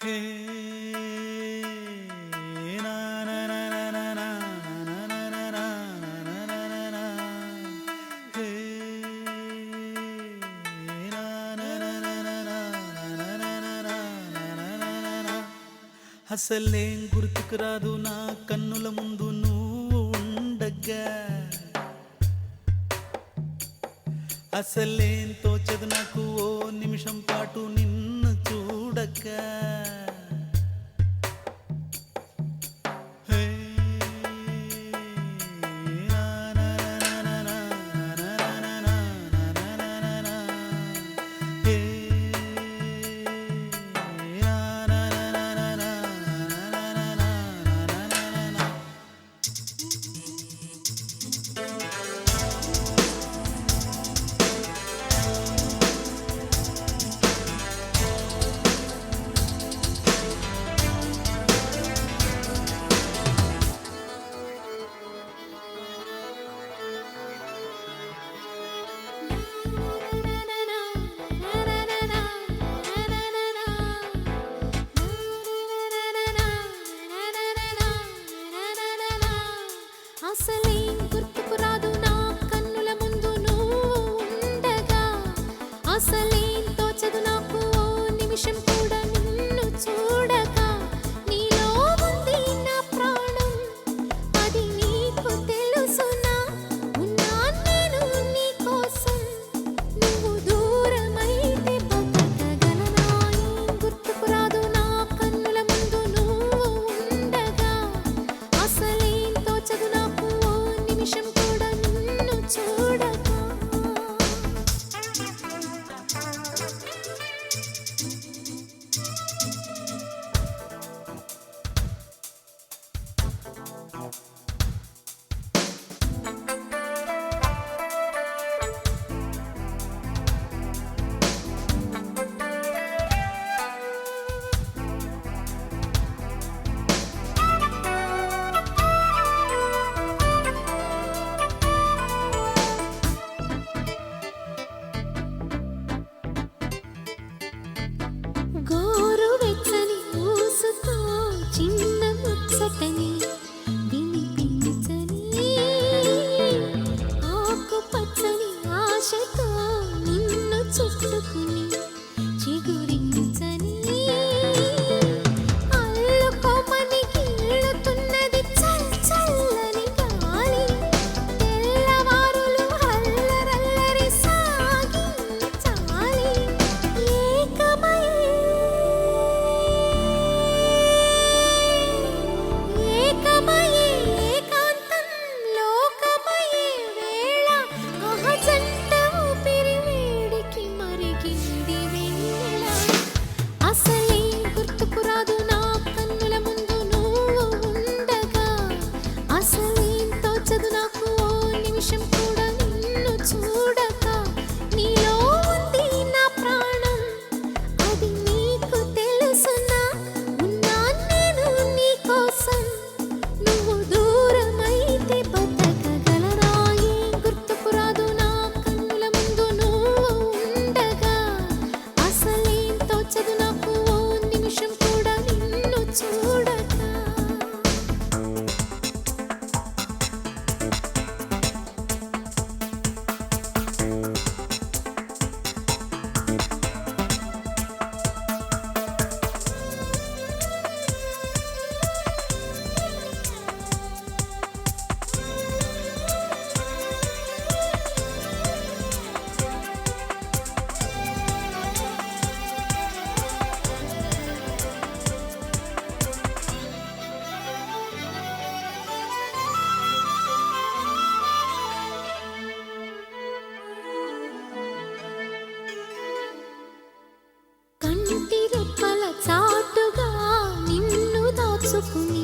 అసలేం గుర్తుకు రాదు నా కన్నుల ముందు నువ్వు ఉండగా అసలేం తోచదు నాకు ఓ నిమిషం పాటు నిన్ను முடக்க తాకదు నాకు నిమిషం सुख